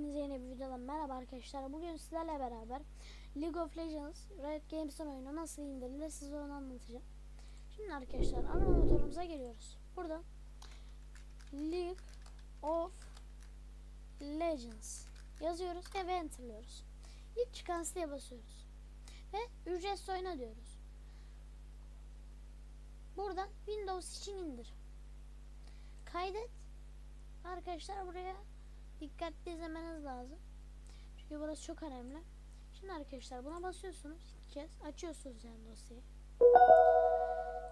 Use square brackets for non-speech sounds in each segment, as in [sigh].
Hepinize yeni bir videodan merhaba arkadaşlar. Bugün sizlerle beraber League of Legends Riot Games'in oyunu nasıl indirilir size onu anlatacağım. Şimdi arkadaşlar arama motorumuza geliyoruz. Burada League of Legends yazıyoruz ve enterlıyoruz. İlk çıkan siteye basıyoruz. Ve ücretsiz oyna diyoruz. Buradan Windows için indir. Kaydet. Arkadaşlar buraya dikkatli izlemeniz lazım. Çünkü burası çok önemli. Şimdi arkadaşlar buna basıyorsunuz. iki kez açıyorsunuz yani dosyayı.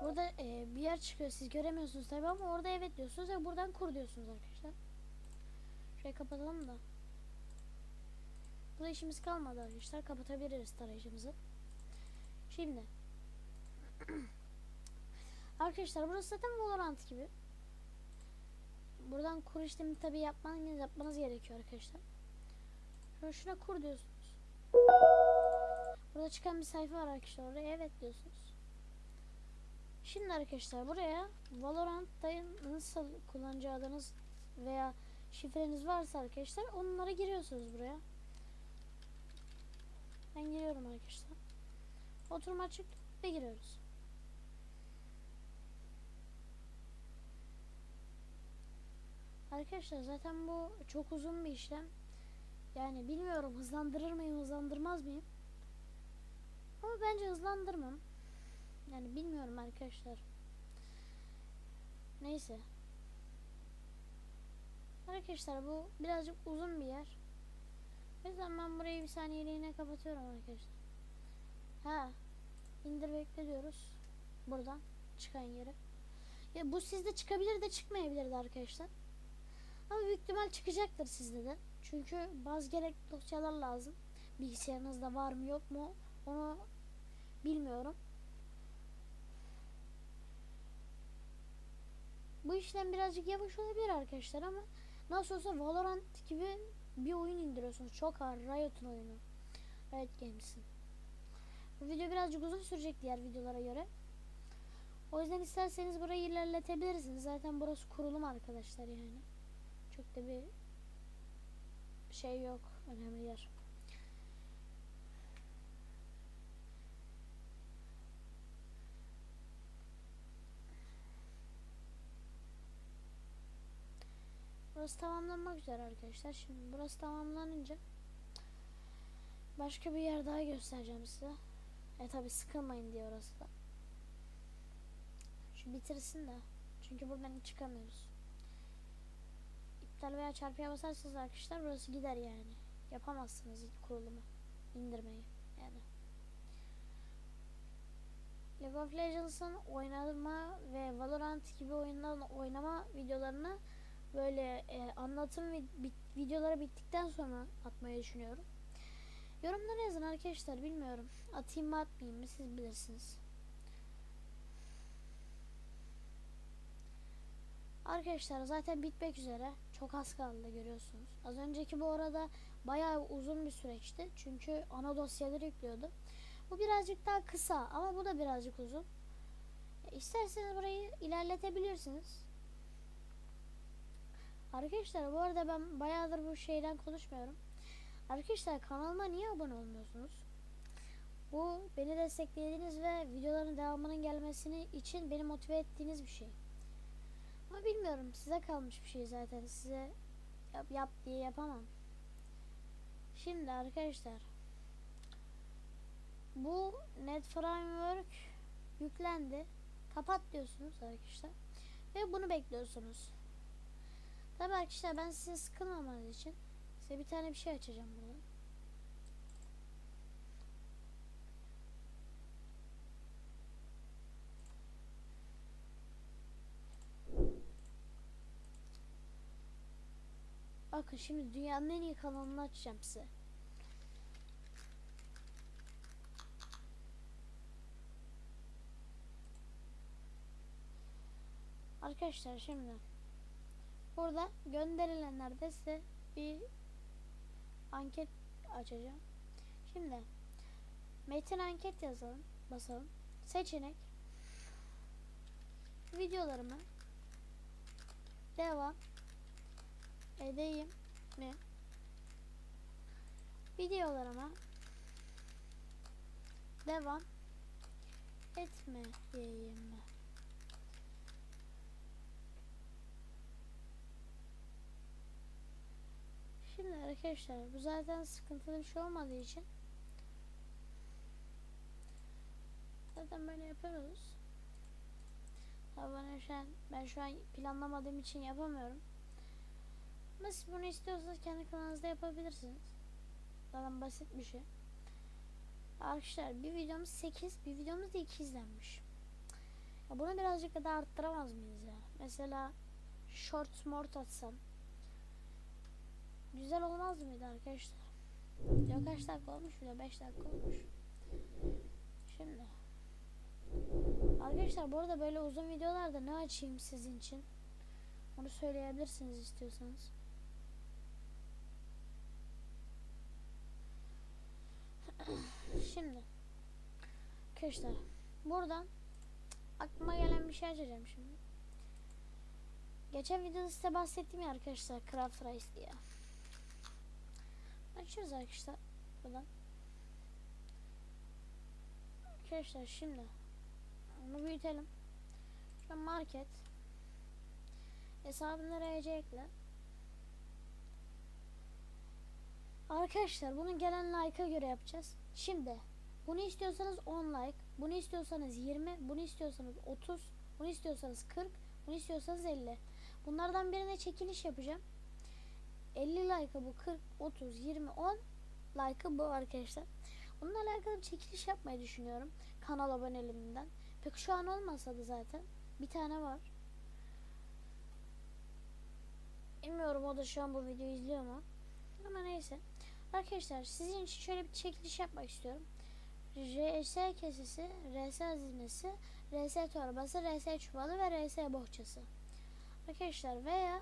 Burada e, bir yer çıkıyor. Siz göremiyorsunuz tabi ama orada evet diyorsunuz ve buradan kur diyorsunuz arkadaşlar. Şurayı kapatalım da. Burada işimiz kalmadı arkadaşlar. Kapatabiliriz tarayıcımızı. Şimdi. [clears throat] arkadaşlar burası zaten Valorant gibi. Buradan kur işlemi tabi yapmanız, yapmanız gerekiyor arkadaşlar. Şöyle şuna kur diyorsunuz. Burada çıkan bir sayfa var arkadaşlar. Oraya evet diyorsunuz. Şimdi arkadaşlar buraya Valorant'ta nasıl kullanıcı adınız veya şifreniz varsa arkadaşlar onlara giriyorsunuz buraya. Ben giriyorum arkadaşlar. Oturma açık ve giriyoruz. Arkadaşlar zaten bu çok uzun bir işlem. Yani bilmiyorum hızlandırır mıyım hızlandırmaz mıyım? Ama bence hızlandırmam. Yani bilmiyorum arkadaşlar. Neyse. Arkadaşlar bu birazcık uzun bir yer. O yüzden ben burayı bir saniyeliğine kapatıyorum arkadaşlar. Ha. indir bekle diyoruz. Buradan çıkan yere. Ya bu sizde çıkabilir de çıkmayabilir de arkadaşlar. Ama büyük ihtimal çıkacaktır sizde de. Çünkü bazı gerekli dosyalar lazım. Bilgisayarınızda var mı yok mu onu bilmiyorum. Bu işlem birazcık yavaş olabilir arkadaşlar ama nasıl olsa Valorant gibi bir oyun indiriyorsunuz. Çok ağır Riot'un oyunu. Riot Games'in. Bu video birazcık uzun sürecek diğer videolara göre. O yüzden isterseniz burayı ilerletebilirsiniz. Zaten burası kurulum arkadaşlar yani. Çok da bir şey yok. Önemli yer. Burası tamamlanmak üzere arkadaşlar. Şimdi burası tamamlanınca başka bir yer daha göstereceğim size. E tabi sıkılmayın diye orası da. Şu bitirsin de. Çünkü buradan çıkamıyoruz. İptal veya çarpıya basarsanız arkadaşlar burası gider yani. Yapamazsınız kurulumu. indirmeyi yani. League of Legends'ın oynama ve Valorant gibi oyunların oynama videolarını böyle e, anlatım ve bit, videoları bittikten sonra atmayı düşünüyorum. Yorumlara yazın arkadaşlar bilmiyorum. Atayım mı atmayayım mı siz bilirsiniz. Arkadaşlar zaten bitmek üzere. Çok az kaldı görüyorsunuz. Az önceki bu arada bayağı uzun bir süreçti. Çünkü ana dosyaları yüklüyordu. Bu birazcık daha kısa ama bu da birazcık uzun. E, isterseniz burayı ilerletebilirsiniz. Arkadaşlar bu arada ben bayağıdır bu şeyden konuşmuyorum. Arkadaşlar kanalıma niye abone olmuyorsunuz? Bu beni desteklediğiniz ve videoların devamının gelmesini için beni motive ettiğiniz bir şey. Ama bilmiyorum size kalmış bir şey zaten size yap, yap diye yapamam. Şimdi arkadaşlar bu Net Framework yüklendi. Kapat diyorsunuz arkadaşlar. Ve bunu bekliyorsunuz. Tabi arkadaşlar ben size sıkılmamanız için size bir tane bir şey açacağım burada. Bakın şimdi dünyanın en iyi kanalını açacağım size. Arkadaşlar şimdi burada gönderilenlerde size bir anket açacağım. Şimdi metin anket yazalım, basalım. Seçenek videolarımı devam edeyim mi? videolarıma devam etmeyeyim mi? Şimdi arkadaşlar bu zaten sıkıntılı bir şey olmadığı için zaten böyle yapıyoruz. Tabii bana şu an, ben şu an planlamadığım için yapamıyorum. Ama siz bunu istiyorsanız kendi kanalınızda yapabilirsiniz. Zaten basit bir şey. Arkadaşlar bir videomuz 8, bir videomuz da 2 izlenmiş. Ya bunu birazcık daha arttıramaz mıyız ya? Mesela short mort atsam. Güzel olmaz mıydı arkadaşlar? Yok kaç dakika olmuş bile 5 dakika olmuş. Şimdi Arkadaşlar bu arada böyle uzun videolarda ne açayım sizin için? Onu söyleyebilirsiniz istiyorsanız. Şimdi Arkadaşlar buradan aklıma gelen bir şey açacağım şimdi. Geçen videoda size bahsettim ya arkadaşlar Craft Rice diye. Açıyoruz arkadaşlar buradan. Arkadaşlar şimdi onu büyütelim. Şu market hesabını RC ekle. Arkadaşlar bunun gelen like'a göre yapacağız. Şimdi bunu istiyorsanız 10 like, bunu istiyorsanız 20, bunu istiyorsanız 30, bunu istiyorsanız 40, bunu istiyorsanız 50. Bunlardan birine çekiliş yapacağım. 50 like'a bu 40, 30, 20, 10 like'a bu arkadaşlar. Bununla alakalı bir çekiliş yapmayı düşünüyorum. Kanal aboneliğinden. Peki şu an olmasa da zaten bir tane var. Bilmiyorum o da şu an bu videoyu izliyor mu? Ama neyse. Arkadaşlar sizin için şöyle bir çekiliş yapmak istiyorum. RS kesesi, RS hazinesi, RS torbası, RS çuvalı ve RS bohçası. Arkadaşlar veya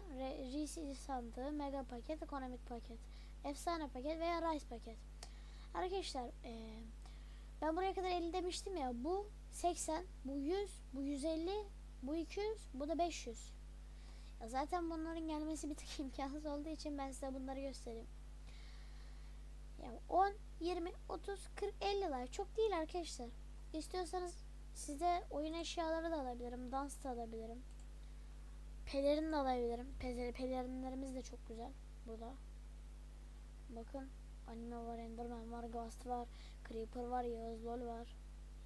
RC sandığı, mega paket, ekonomik paket, efsane paket veya rice paket. Arkadaşlar ee, ben buraya kadar 50 demiştim ya bu 80, bu 100, bu 150, bu 200, bu da 500. Ya zaten bunların gelmesi bir tık [laughs] imkansız olduğu için ben size bunları göstereyim. Yani 10, 20, 30, 40, 50 like çok değil arkadaşlar. İstiyorsanız size oyun eşyaları da alabilirim, dans da alabilirim. Pelerin de alabilirim. Pezer, pelerinlerimiz de çok güzel burada. Bakın anime var, Enderman var, Ghost var, Creeper var, Yağız Lol var.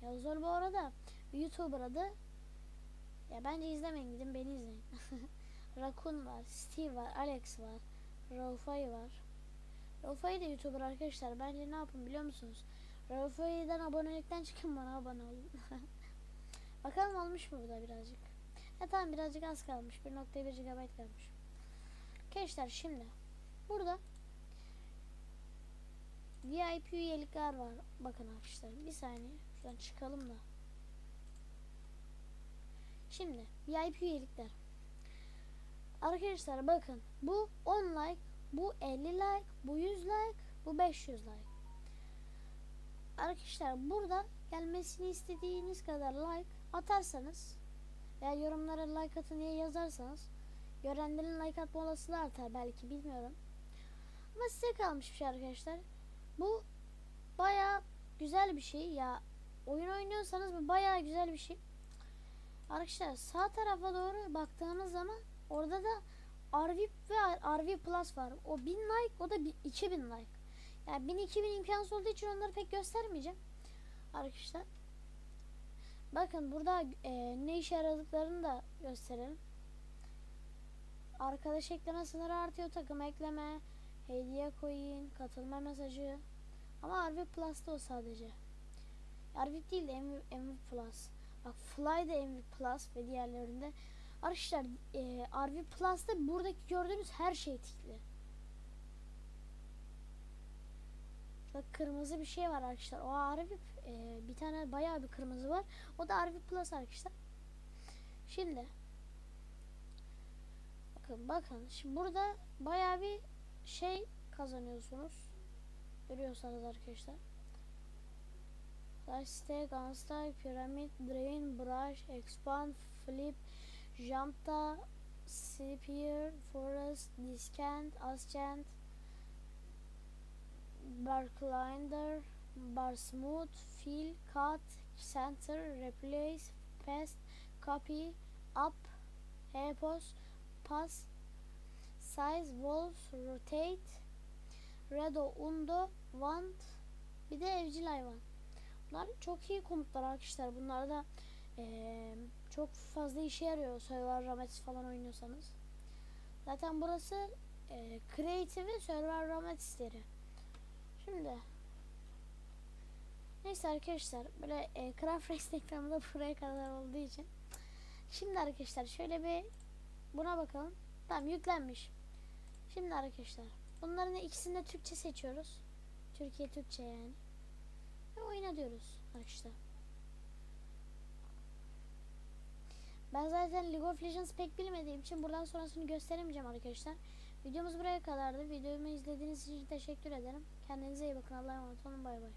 Yağız Lol bu arada YouTuber adı. Ya bence izlemeyin gidin beni izleyin. [laughs] Rakun var, Steve var, Alex var, Raufay var. Raufay da YouTuber arkadaşlar. Bence ne yapın biliyor musunuz? Raufay'dan abonelikten çıkın bana abone olun. [laughs] Bakalım olmuş mu bu da birazcık. Ha tamam birazcık az kalmış. 1.1 GB kalmış. Arkadaşlar şimdi burada VIP üyelikler var. Bakın arkadaşlar bir saniye. Şuradan çıkalım da. Şimdi VIP üyelikler. Arkadaşlar bakın bu 10 like, bu 50 like, bu 100 like, bu 500 like. Arkadaşlar burada gelmesini istediğiniz kadar like atarsanız veya yorumlara like atın diye yazarsanız görenlerin like atma olasılığı artar belki bilmiyorum. Ama size kalmış bir şey arkadaşlar. Bu baya güzel bir şey ya. Oyun oynuyorsanız bu baya güzel bir şey. Arkadaşlar sağ tarafa doğru baktığınız zaman orada da RV ve RV Plus var. O 1000 like o da 2000 like. Yani 1000 2000 imkansız olduğu için onları pek göstermeyeceğim. Arkadaşlar. Bakın burada e, ne işe yaradıklarını da gösterelim. Arkadaş ekleme sınırı artıyor. Takım ekleme, hediye coin, katılma mesajı. Ama RV Plus'ta o sadece. RV değil de MV, MV Plus. Bak Fly de MV Plus ve diğerlerinde. Arkadaşlar e, RV Plus'ta buradaki gördüğünüz her şey tikli. Bak kırmızı bir şey var arkadaşlar. O RV e, bir tane bayağı bir kırmızı var. O da RV Plus arkadaşlar. Şimdi bakın bakın. Şimdi burada bayağı bir şey kazanıyorsunuz. Görüyorsanız arkadaşlar. Stack, Unstack, Pyramid, Drain, Brush, Expand, Flip, Jumpta, Spear, Forest, Discant, Ascent, Barclinder, Bar Smooth, Fill, Cut, Center, Replace, Paste, Copy, Up, Repos, Pass, Size, Wolf, Rotate, Redo, Undo, Want, bir de Evcil Hayvan. Bunlar çok iyi komutlar arkadaşlar. Bunlar da eee, çok fazla işe yarıyor. Survivor Rametis falan oynuyorsanız. Zaten burası eee Creative Survivor Rametis'leri. Şimdi Neyse arkadaşlar böyle e, Craft Race reklamı da [laughs] buraya kadar olduğu için Şimdi arkadaşlar şöyle bir buna bakalım. Tamam yüklenmiş. Şimdi arkadaşlar bunların ikisini de Türkçe seçiyoruz. Türkiye Türkçe yani. Ve oyna diyoruz arkadaşlar. Ben zaten League of Legends pek bilmediğim için buradan sonrasını gösteremeyeceğim arkadaşlar. Videomuz buraya kadardı. Videomu izlediğiniz için teşekkür ederim. Kendinize iyi bakın. Allah'a emanet olun. Bay bay.